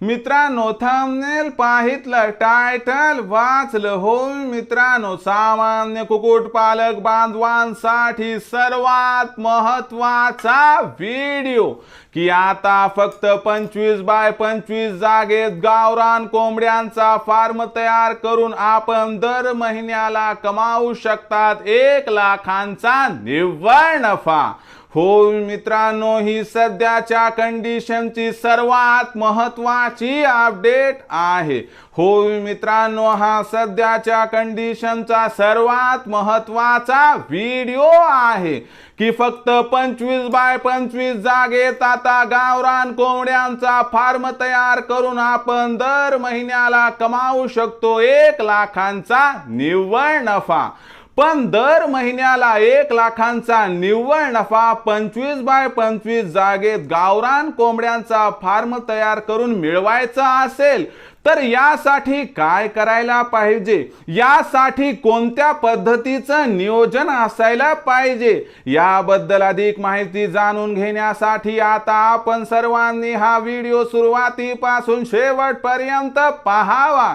मित्रांनो thumbnail पाहितलं title वाचलं होय मित्रांनो सामान्य कुक्कुटपालक बांधवांसाठी सर्वात महत्त्वाचा व्हिडिओ की आता फक्त पंचवीस बाय पंचवीस जागेत गावरान कोंबड्यांचा फार्म तयार करून आपण दर महिन्याला कमावू शकतात एक लाखांचा निव्वळ नफा. हो मित्रांनो ही सध्याच्या कंडिशनची सर्वात महत्वाची अपडेट आहे. हो मित्रांनो हा सध्याच्या कंडिशनचा सर्वात महत्त्वाचा व्हिडिओ आहे. की फक्त पंचवीस बाय पंचवीस जागेत आता गावरान कोंबड्यांचा फार्म तयार करून आपण दर महिन्याला कमावू शकतो एक लाखांचा निव्वळ नफा. पण दर महिन्याला एक लाखांचा निव्वळ नफा पंचवीस बाय पंचवीस जागेत गावरान कोंबड्यांचा फार्म तयार करून मिळवायचा असेल तर यासाठी काय करायला पाहिजे? यासाठी कोणत्या पद्धतीचं नियोजन असायला पाहिजे? याबद्दल अधिक माहिती जाणून घेण्यासाठी आता आपण सर्वांनी हा व्हिडिओ सुरुवातीपासून शेवटपर्यंत पाहावा.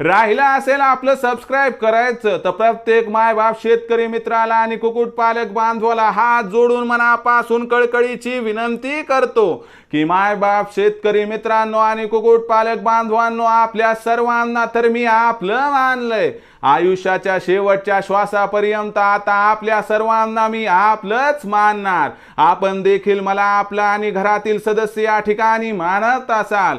राहिला असेल आपलं सबस्क्राईब करायचं तर प्रत्येक मायबाप शेतकरी मित्राला आणि कुक्कुटपालक बांधवाला हात जोडून मनापासून कळकळीची विनंती करतो की मायबाप शेतकरी मित्रांनो आणि कुक्कुटपालक बांधवांनो आपल्या सर्वांना तर मी आपलं मानलंय. आयुष्याच्या शेवटच्या श्वासापर्यंत आता आपल्या सर्वांना मी आपलंच मानणार. आपण देखील मला आपलं आणि घरातील सदस्य या ठिकाणी मानत असाल.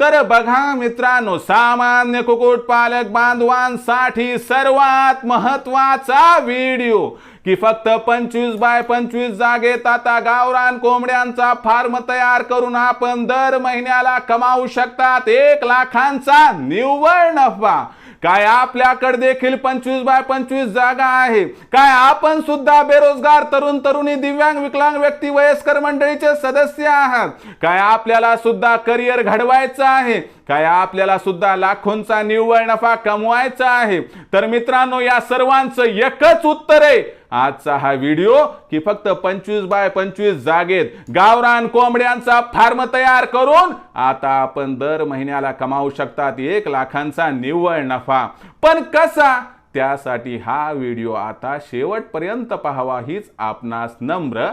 तर बघा मित्रांनो सामान्य कुक्कुटपालक बांधवांसाठी सर्वात महत्त्वाचा व्हिडिओ की फक्त पंचवीस बाय पंचवीस जागेत आता गावरान कोंबड्यांचा फार्म तयार करून आपण दर महिन्याला कमावू शकतात एक लाखांचा निव्वळ नफा. काय आपल्याकडे देखील पंचवीस बाय पंचवीस जागा आहे. काय आपण सुद्धा बेरोजगार तरुण तरुणी दिव्यांग विकलांग व्यक्ती वयस्कर मंडळीचे सदस्य आहात. काय आपल्याला सुद्धा करिअर घडवायचं आहे. काय आपल्याला सुद्धा लाखोंचा निव्वळ नफा कमवायचा आहे. तर मित्रांनो या सर्वांचं एकच उत्तर आहे. आजचा हा व्हिडिओ की फक्त पंचवीस बाय पंचवीस जागेत गावरान कोंबड्यांचा फार्म तयार करून आता आपण दर महिन्याला कमावू शकतात एक लाखांचा निव्वळ नफा. पण कसा? त्यासाठी हा व्हिडिओ आता शेवटपर्यंत पाहावा हीच आपणास नम्र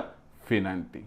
विनंती.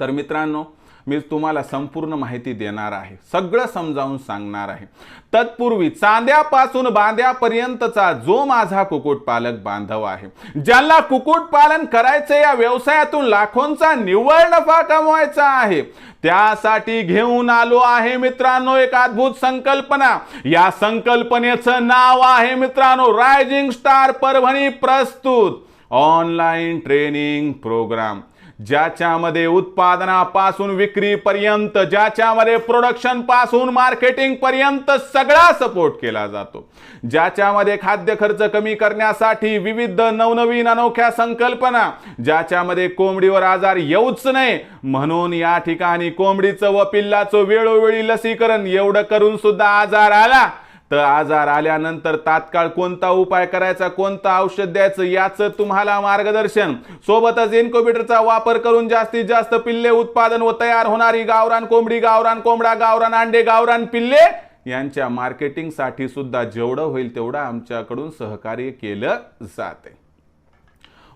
तर मित्रांनो मी तुम्हाला संपूर्ण माहिती देणार आहे. सगळं समजावून सांगणार आहे. तत्पूर्वी चांद्यापासून बांध्यापर्यंतचा जो माझा कुक्कुटपालक बांधव आहे ज्यांना कुक्कुटपालन करायचं या व्यवसायातून लाखोंचा निव्वळ नफा कमवायचा आहे त्यासाठी घेऊन आलो आहे मित्रांनो एक अद्भुत संकल्पना. या संकल्पनेचं नाव आहे मित्रांनो रायझिंग स्टार परभणी प्रस्तुत. ऑनलाईन ट्रेनिंग प्रोग्राम ज्याच्यामध्ये उत्पादनापासून विक्रीपर्यंत ज्याच्यामध्ये प्रोडक्शनपासून मार्केटिंग पर्यंत सगळा सपोर्ट केला जातो. ज्याच्यामध्ये खाद्य खर्च कमी करण्यासाठी विविध नवनवीन अनोख्या संकल्पना ज्याच्यामध्ये कोंबडीवर आजार येऊच नये म्हणून या ठिकाणी कोंबडीचं व पिल्लाचं वेळोवेळी लसीकरण एवढं करून सुद्धा आजार आला तर आजार आल्यानंतर तात्काळ कोणता उपाय करायचा कोणतं औषध द्यायचं याचं तुम्हाला मार्गदर्शन. सोबतच इन्क्युबेटरचा वापर करून जास्तीत जास्त पिल्ले उत्पादन व तयार होणारी गावरान कोंबडी गावरान कोंबडा गावरान अंडे गावरान पिल्ले यांच्या मार्केटिंगसाठी सुद्धा जेवढं होईल तेवढं आमच्याकडून सहकार्य केलं जाते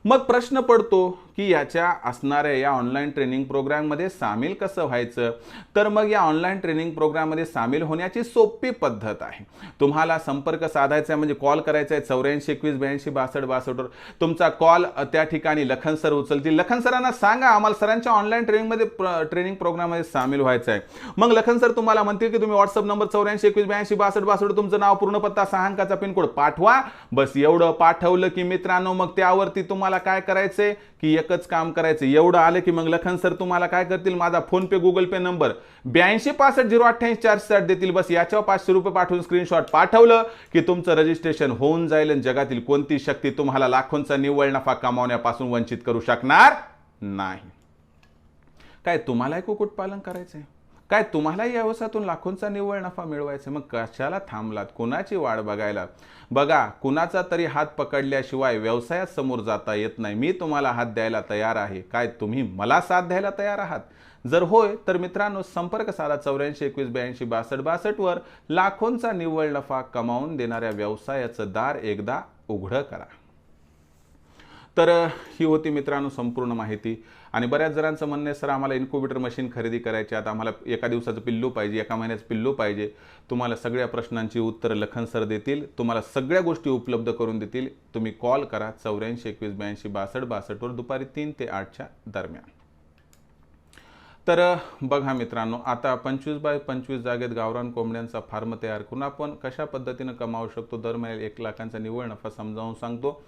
मग प्रश्न पडतो की याच्या असणाऱ्या या ऑनलाईन ट्रेनिंग प्रोग्राममध्ये सामील कसं व्हायचं? तर मग या ऑनलाईन ट्रेनिंग प्रोग्राममध्ये सामील होण्याची सोपी पद्धत आहे. तुम्हाला संपर्क साधायचा आहे म्हणजे कॉल करायचा आहे चौऱ्याऐंशी एकवीस ब्याऐंशी बासष्ट बासष्टवर. तुमचा कॉल त्या ठिकाणी लखन सर उचलतील. लखन सरांना सांगा आम्हाला सरांच्या ऑनलाईन ट्रेनिंगमध्ये ट्रेनिंग प्रोग्राममध्ये सामील व्हायचं आहे. मग लखन सर तुम्हाला म्हणतील की तुम्ही व्हॉट्सअप नंबर चौऱ्याऐंशी एकवीस ब्याऐंशी बासष्ट बासष्ट तुमचं नाव पूर्ण पत्ता सहा अंकाचा पिनकोड पाठवा. बस एवढं पाठवलं की मित्रांनो मग त्यावरती तुम्हाला काय करायचंय? की एकच काम करायचं. एवढं आलं की मग लखन सर तुम्हाला काय करतील? माझा PhonePe Google Pay number ब्याऐंशी पासष्ट झिरो अठ्ठ्याऐंशी चारशे साठ देतील. बस याच्यावर पाचशे रुपये पाठवून स्क्रीनशॉट पाठवलं की तुमचं रजिस्ट्रेशन होऊन जाईल आणि जगातील कोणती शक्ती तुम्हाला लाखोंचा निव्वळ नफा कमावण्यापासून वंचित करू शकणार नाही. काय तुम्हालाही कुक्कुटपालन करायचंय? काय तुम्हालाही या व्यवसायातून लाखोंचा निव्वळ नफा मिळवायचा मग कशाला थांबलात? कुणाची वाट बघायला? बघा कुणाचा तरी हात पकडल्याशिवाय व्यवसायात समोर जाता येत नाही. मी तुम्हाला हात द्यायला तयार आहे. काय तुम्ही मला साथ द्यायला तयार आहात? जर होय तर मित्रांनो संपर्क साधा चौऱ्याऐंशी एकवीस ब्याऐंशी बासष्ट बासष्टवर लाखोंचा निव्वळ नफा कमावून देणाऱ्या व्यवसायाचं दार एकदा उघडं करा. तर ही होती मित्रांनो संपूर्ण माहिती. आणि बऱ्याच जणांचं म्हणणं आहे सर आम्हाला इन्क्युबेटर मशीन खरेदी करायची आता आम्हाला एका दिवसाचं पिल्लू पाहिजे एका महिन्याचं पिल्लू पाहिजे. तुम्हाला सगळ्या प्रश्नांची उत्तरं लखन सर देतील. तुम्हाला सगळ्या गोष्टी उपलब्ध करून देतील. तुम्ही कॉल करा चौऱ्याऐंशी एकवीस ब्याऐंशी बासष्ट बासष्टवर दुपारी तीन ते आठच्या दरम्यान. तर बघा मित्रांनो आता पंचवीस बाय पंचवीस जागेत गावरान कोंबड्यांचा फार्म तयार करून आपण कशा पद्धतीनं कमावू शकतो? दर महिन्याला एक लाखांचा निव्वळ नफा समजावून सांगतो.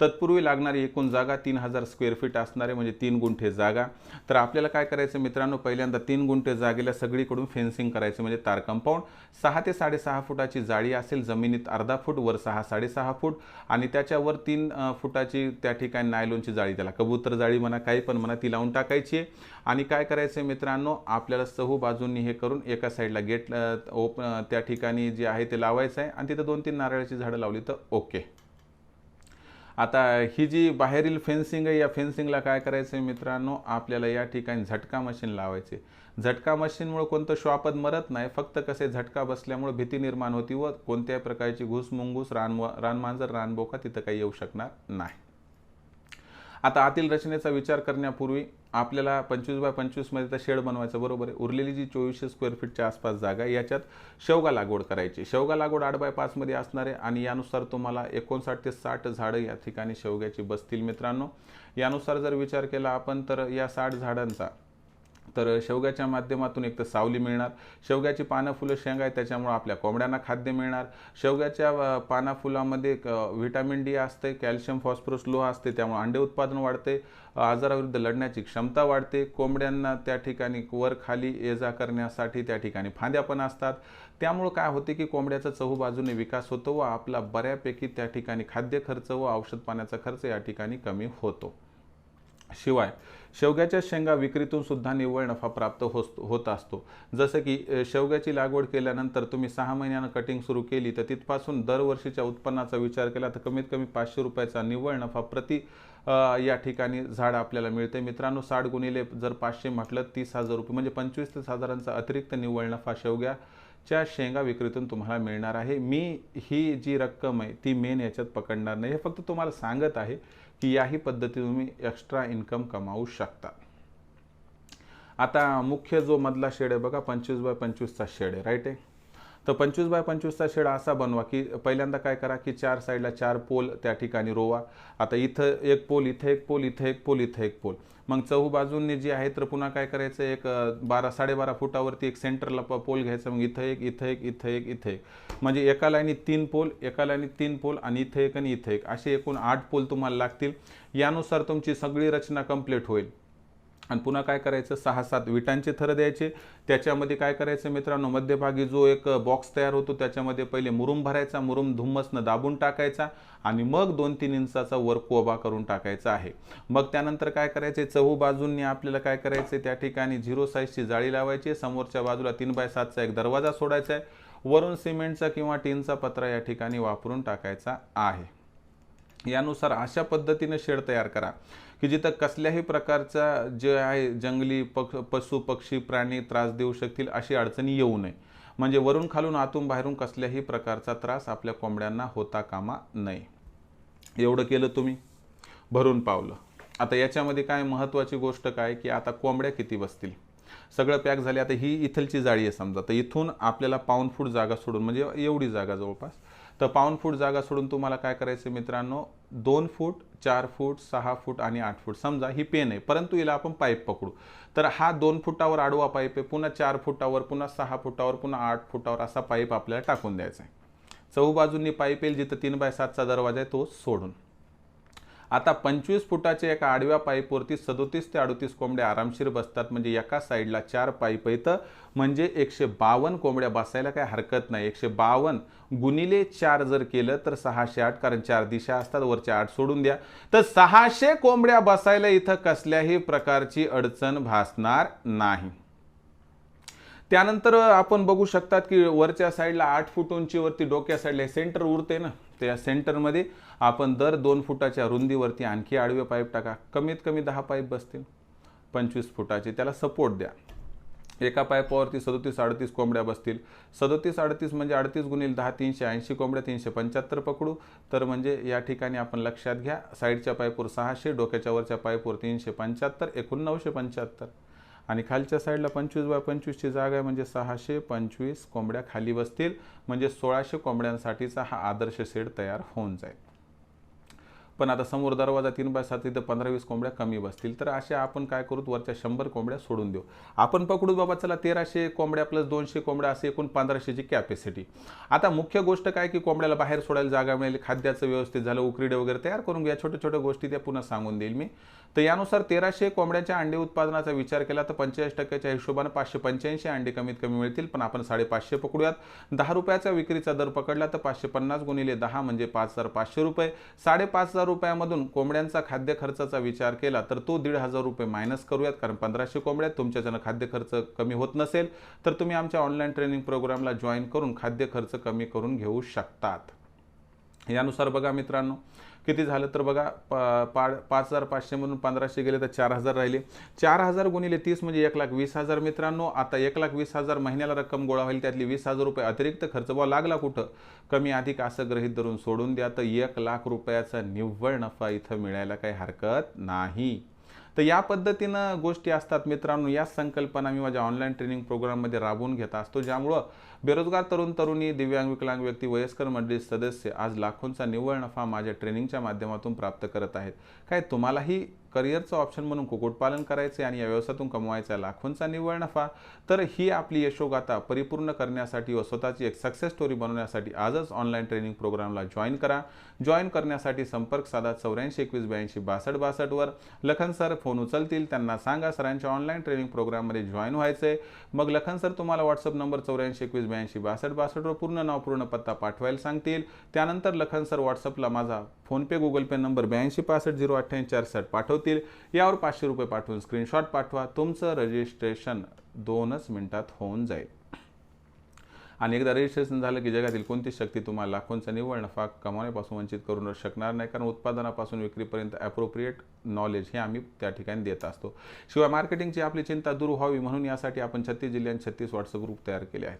तत्पूर्वी लागणारी एकूण जागा तीन हजार स्क्वेअर फीट असणारे म्हणजे तीन गुंठे जागा. तर आपल्याला काय करायचं मित्रांनो? पहिल्यांदा तीन गुंठे जागेला सगळीकडून फेन्सिंग करायचं म्हणजे तार कंपाऊंड सहा ते साडेसहा फुटाची जाळी असेल जमिनीत अर्धा फूट वर सहा साडेसहा फूट. आणि त्याच्यावर तीन फुटाची त्या ठिकाणी नायलोनची जाळी त्याला कबूतर जाळी म्हणा काही पण म्हणा ती लावून टाकायची आहे. आणि काय करायचं मित्रांनो? आपल्याला सहू बाजूंनी हे करून एका साईडला गेट ओप त्या ठिकाणी जे आहे ते लावायचं आहे. आणि तिथं दोन तीन नारळाची झाडं लावली तर ओके. आता ही जी बाहेरील फेन्सिंग आहे या फेन्सिंगला काय करायचं आहे मित्रांनो? आपल्याला या ठिकाणी झटका मशीन लावायचे. झटका मशीनमुळे कोणतं श्वापद मरत नाही फक्त कसे झटका बसल्यामुळे भीती निर्माण होती व कोणत्याही प्रकारची घुसमुंगूस रान रानमांजर रानबोका तिथं काही येऊ शकणार नाही. आता आतील रचनेचा विचार करण्यापूर्वी आपल्याला पंचवीस बाय पंचवीसमध्ये तर शेड बनवायचं बरोबर आहे? उरलेली जी चोवीसशे स्क्वेअर फीटच्या आसपास जागा आहे, याच्यात शेवगा लागवड करायची. शेवगा लागवड आठ बाय पाचमध्ये असणार आहे आणि यानुसार तुम्हाला एकोणसाठ ते साठ झाडं या ठिकाणी शेवग्याची बसतील मित्रांनो. यानुसार जर विचार केला आपण तर या साठ झाडांचा तर शेवग्याच्या माध्यमातून एक तर सावली मिळणार शेवग्याची पानं फुलं शेंगा आहे त्याच्यामुळे आपल्या कोंबड्यांना खाद्य मिळणार. शेवग्याच्या पाना फुलामध्ये क- व्हिटॅमिन डी असते कॅल्शियम फॉस्फरस लोह असते त्यामुळे अंडे उत्पादन वाढते आजाराविरुद्ध लढण्याची क्षमता वाढते. कोंबड्यांना त्या ठिकाणी वर खाली ये जा करण्यासाठी त्या ठिकाणी फांद्या पण असतात. त्यामुळं काय होते की कोंबड्याचा चहूबाजूने विकास होतो व आपला बऱ्यापैकी त्या ठिकाणी खाद्य खर्च व औषध पाण्याचा खर्च या ठिकाणी कमी होतो. शिवाय शेवग्याच्या शेंगा विक्रीतून सुद्धा निव्वळ नफा प्राप्त होस होत असतो. जसं की शेवग्याची लागवड केल्यानंतर तुम्ही सहा महिन्यानं कटिंग सुरू केली तर तिथपासून दरवर्षीच्या उत्पन्नाचा विचार केला तर कमीत कमी पाचशे रुपयाचा निव्वळ नफा प्रति या ठिकाणी झाड आपल्याला मिळते. मित्रांनो साठ गुणिले जर पाचशे म्हटलं तीस हजार रुपये म्हणजे पंचवीस तीस हजारांचा अतिरिक्त निव्वळ नफा शेवग्याच्या शेंगा विक्रीतून तुम्हाला मिळणार आहे. मी ही जी रक्कम आहे ती मेन याच्यात पकडणार नाही. हे फक्त तुम्हाला सांगत आहे की याही पद्धतीने तुम्ही एक्स्ट्रा इन्कम कमावू शकता. आता मुख्य जो मधला शेड आहे बघा पंचवीस बाय पंचवीसचा शेड आहे राईट आहे तर पंचवीस बाय पंचवीसचा शेड असा बनवा की पहिल्यांदा काय करा की चार साईडला चार पोल त्या ठिकाणी रोवा. आता इथं एक पोल इथं एक पोल इथं एक पोल इथं एक पोल. मग चहू बाजूंनी जी आहे तर पुन्हा काय करायचं? एक बारा साडेबारा फुटावरती एक सेंटरला प- पोल घ्यायचा. मग इथं एक इथं एक इथं एक इथं एक. म्हणजे एका लाईनीत तीन पोल एका लाईनीत तीन पोल आणि इथं एक आणि इथं एक. असे एकूण आठ पोल तुम्हाला लागतील. यानुसार तुमची सगळी रचना कंप्लीट होईल. आणि पुन्हा काय करायचं? सहा सात विटांचे थर द्यायचे. त्याच्यामध्ये काय करायचं मित्रांनो? मध्यभागी जो एक बॉक्स तयार होतो त्याच्यामध्ये पहिले मुरुम भरायचा मुरुम धुम्मसनं दाबून टाकायचा आणि मग दोन तीन इंचाचा वर कोबा करून टाकायचा आहे. मग त्यानंतर काय करायचे? चहू बाजूंनी आपल्याला काय करायचे? त्या ठिकाणी झिरो साईजची जाळी लावायची. समोरच्या बाजूला तीन बाय सातचा एक दरवाजा सोडायचा आहे. वरून सिमेंटचा किंवा टीनचा पत्रा या ठिकाणी वापरून टाकायचा आहे. यानुसार अशा पद्धतीने शेड तयार करा. की जिथं कसल्याही प्रकारचा जे आहे जंगली पक्ष पशु पक्षी प्राणी त्रास देऊ शकतील अशी अडचणी येऊ नये. म्हणजे वरून खालून आतून बाहेरून कसल्याही प्रकारचा त्रास आपल्या कोंबड्यांना होता कामा नये. एवढं केलं तुम्ही? भरून पावलं. आता याच्यामध्ये काय महत्त्वाची गोष्ट काय की आता कोंबड्या किती बसतील? सगळं पॅक झाले आता ही इथलची जाळी आहे समजा. तर इथून आपल्याला पाऊन फूट जागा सोडून म्हणजे एवढी जागा जवळपास. तर पाऊन फूट जागा सोडून तुम्हाला काय करायचं मित्रांनो? दोन फूट चार फूट सहा फूट आणि आठ फूट. समजा ही पेन आहे परंतु हिला आपण पाईप पकडू. तर हा दोन फुटावर आडवा पाईप आहे पुन्हा चार फुटावर पुन्हा सहा फुटावर पुन्हा आठ फुटावर असा पाईप आपल्याला टाकून द्यायचा आहे. चहू बाजूंनी पाईप येईल जिथं तीन बाय सातचा दरवाजा आहे तो सोडून. आता पंचवीस फुटाच्या एका आडव्या पाईपवरती सदोतीस ते अडोतीस कोंबड्या आरामशीर बसतात. म्हणजे एका साईडला चार पाईप येतं म्हणजे एकशे बावन्न कोंबड्या बसायला काही हरकत नाही. एकशे बावन्न गुणिले चार जर केलं तर सहाशे आठ कारण चार दिशा असतात वरच्या आठ सोडून द्या. तर सहाशे कोंबड्या बसायला इथं कसल्याही प्रकारची अडचण भासणार नाही. त्यानंतर आपण बघू शकतात की वरच्या साईडला आठ फूट उंचीवरती डोक्या साईडला सेंटर उरते ना. त्या सेंटरमध्ये आपण दर दोन फुटाच्या रुंदीवरती आणखी आडवे पाईप टाका. कमीत कमी दहा पाईप बसतील. पंचवीस फुटाचे. त्याला सपोर्ट द्या. एका पायपावरती सदोतीस अडतीस कोंबड्या बसतील. सदोतीस अडतीस म्हणजे अडतीस गुणील दहा तीनशे ऐंशी कोंबड्या तीनशे पंच्याहत्तर पकडू. तर म्हणजे या ठिकाणी आपण लक्षात घ्या साईडच्या पायपूर सहाशे डोक्याच्या वरच्या पायपूर तीनशे पंच्याहत्तर एकूण नऊशे पंच्याहत्तर. आणि खालच्या साईडला पंचवीस बाय पंचवीसची जागा आहे म्हणजे सहाशे पंचवीस कोंबड्या खाली बसतील. म्हणजे सोळाशे कोंबड्यांसाठीचा हा आदर्श शेड तयार होऊन जाईल. पण आता समोर दरवाजा तीन बाय सात इथं पंधरा वीस कोंबड्या कमी बसतील. तर अशा आपण काय करू? वरच्या शंभर कोंबड्या सोडून देऊ. आपण पकडू बाबा चला तेराशे कोंबड्या प्लस दोनशे कोंबड्या असे एकूण पंधराशेची कॅपॅसिटी आता मुख्य गोष्ट काय की कोंबड्याला बाहेर सोडायला जागा मिळेल खाद्याचं व्यवस्थित झालं उकरीडे वगैरे तयार करून घ्या. छोट्या छोट्या गोष्टी त्या पुन्हा सांगून देईल मी. तर यानुसार तेराशे कोंबड्याच्या अंडे उत्पादनाचा विचार केला तर पंचेचाळीस टक्क्याच्या हिशोबाने पाचशे पंच्याऐंशी अंडे कमीत कमी मिळतील. पण आपण साडेपाचशे पकडूयात. दहा रुपयाचा विक्रीचा दर पकडला तर पाचशे पन्नास गुणिले दहा म्हणजे पाच हजार पाचशे रुपये. साडेपाच हजार रुपयामधून कोंबड्यांचा खाद्य खर्चाचा विचार केला तर तो दीड हजार रुपये मायनस करूयात कारण पंधराशे कोंबड्यात तुमच्याच्यानं खाद्य खर्च कमी होत नसेल तर तुम्ही आमच्या ऑनलाईन ट्रेनिंग प्रोग्रामला जॉईन करून खाद्य खर्च कमी करून घेऊ शकतात. यानुसार बघा मित्रांनो किती झालं तर बघा पा पाच हजार पाचशेमधून पंधराशे गेले तर चार हजार राहिले. चार हजार गुणिले तीस म्हणजे एक लाख वीस हजार मित्रांनो. आता एक लाख वीस हजार महिन्याला रक्कम गोळा होईल त्यातली वीस हजार रुपये अतिरिक्त खर्च. बा लागला कुठं? कमी अधिक असं गृहित धरून सोडून द्या तर एक लाख रुपयाचा निव्वळ नफा इथं मिळायला काही हरकत नाही. तर या पद्धतीनं गोष्टी असतात मित्रांनो. या संकल्पना मी माझ्या ऑनलाईन ट्रेनिंग प्रोग्राममध्ये राबवून घेत असतो. ज्यामुळं बेरोजगार तरुण तरुणी दिव्यांग विकलांग व्यक्ती वयस्कर मंडळी सदस्य आज लाखोंचा निव्वळ नफा माझ्या ट्रेनिंगच्या माध्यमातून प्राप्त करत आहेत. काय तुम्हालाही करिअरचं ऑप्शन म्हणून कुक्कुटपालन करायचे आणि या व्यवसायातून कमवायचा लाखोंचा निव्वळ नफा? तर ही आपली यशोगाथा परिपूर्ण करण्यासाठी व स्वतःची एक सक्सेस स्टोरी बनवण्यासाठी आजच ऑनलाईन ट्रेनिंग प्रोग्रामला जॉईन करा. जॉईन करण्यासाठी संपर्क साधा चौऱ्याऐंशी एकवीस ब्याऐंशी बासष्ट बासष्टवर लखन सर फोन उचलतील त्यांना सांगा सरांच्या ऑनलाईन ट्रेनिंग प्रोग्राममध्ये जॉईन व्हायचं आहे मग लखन सर तुम्हाला व्हॉट्सअप नंबर चौऱ्याऐंशी एकवीस ब्याऐंशी बासष्ट बासष्टवर पूर्ण नाव पूर्ण पत्ता पाठवायला सांगतील. त्यानंतर लखन सर व्हॉट्सअपला माझा फोनपे गुगल पे नंबर ब्याऐंशी पासष्ट झिरो अठ्ठ्याऐंशी चारसष्ट पाठवतील. यावर पाचशे रुपये पाठवून स्क्रीनशॉट पाठवा. तुमचं रजिस्ट्रेशन दोनच मिनिटात होऊन जाईल. आणि एकदा रजिस्ट्रेशन झालं की जगातील कोणती शक्ती तुम्हाला लाखोंचा निव्वळ नफा कमावण्यापासून वंचित करून शकणार नाही? कारण उत्पादनापासून विक्रीपर्यंत ॲप्रोप्रिएट नॉलेज हे आम्ही त्या ठिकाणी देत असतो. शिवाय मार्केटिंगची आपली चिंता दूर व्हावी म्हणून यासाठी आपण छत्तीस जिल्ह्यांत छत्तीस व्हॉट्सअप ग्रुप तयार केले आहेत.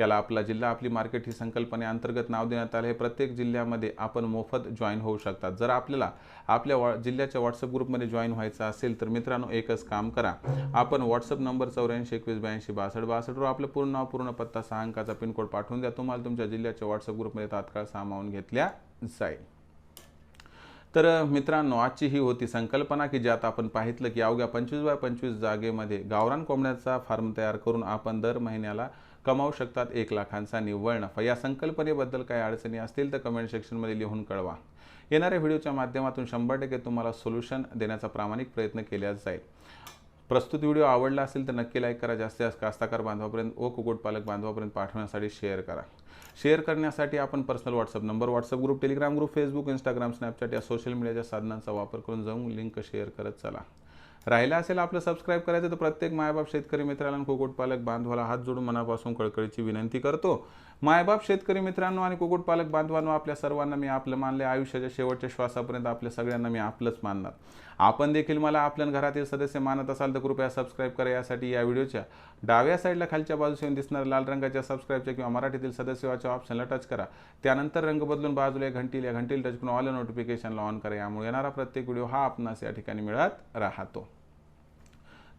याला आपला जिल्हा आपली मार्केट ही संकल्पनेअंतर्गत नाव देण्यात आले. हे प्रत्येक जिल्ह्यामध्ये आपण मोफत जॉईन होऊ शकतात. जर आपल्याला आपल्या वॉ जिल्ह्याच्या व्हॉट्सअप ग्रुपमध्ये जॉईन व्हायचं असेल तर मित्रांनो एकच काम करा. आपण व्हॉट्सअप नंबर चौऱ्याऐंशी एकवीस ब्याऐंशी बासष्ट बासष्टवर आपलं पूर्ण नाव पूर्ण पत्ता सहा अंकाचा पिनकोड पाठवून द्या. तुम्हाला तुमच्या जिल्ह्याच्या व्हॉट्सअप ग्रुपमध्ये तात्काळ सामावून घेतल्या जाईल. तर मित्रांनो आजची ही होती संकल्पना की ज्यात आपण पाहितलं की अवघ्या पंचवीस बाय पंचवीस जागेमध्ये गावरान कोंबड्याचा फार्म तयार करून आपण दर महिन्याला कमावू शकतात. एक लाखांचा निव्वळ नफा. या संकल्पनेबद्दल काही अडचणी असतील तर कमेंट सेक्शनमध्ये लिहून कळवा. येणाऱ्या व्हिडिओच्या माध्यमातून शंभर टक्के तुम्हाला सोल्युशन देण्याचा प्रामाणिक प्रयत्न केला जाईल. प्रस्तुत व्हिडिओ आवडला असेल तर नक्की लाईक करा. जास्तीत जास्त कास्ताकार बांधवापर्यंत ओ कुक्कुटपालक बांधवापर्यंत पाठवण्यासाठी शेअर करा. शेअर करण्यासाठी आपण personal WhatsApp number WhatsApp group Telegram group Facebook Instagram Snapchat या सोशल मीडियाच्या साधनांचा वापर करून जाऊन लिंक शेअर करत चला. राहिलं असेल आपलं सबस्क्राईब करायचं तर प्रत्येक मायबाप शेतकरी मित्राला कुक्कुटपालक बांधवाला हात जोडून मनापासून कळकळीची विनंती करतो. मायबाप शेतकरी मित्रांनो आणि कुक्कुटपालक बांधवांनो आपल्या सर्वांना मी आपलं मानले आयुष्याच्या शेवटच्या श्वासापर्यंत आपल्या सगळ्यांना मी आपलंच मानणार. आपण देखील मला आपल्या घरातील सदस्य मानत असाल तर कृपया सबस्क्राईब करा. यासाठी या व्हिडिओच्या डाव्या साईडला खालच्या बाजूस येऊन दिसणाऱ्या लाल रंगाच्या सबस्क्राईबच्या किंवा मराठीतील सदस्यवाच्या ऑप्शनला टच करा. त्यानंतर रंग बदलून बाजूला एक घंटील या घंटील टच करून ऑल नोटिफिकेशनला ऑन करा. यामुळे येणारा प्रत्येक व्हिडिओ हा आपणास या ठिकाणी मिळत राहतो.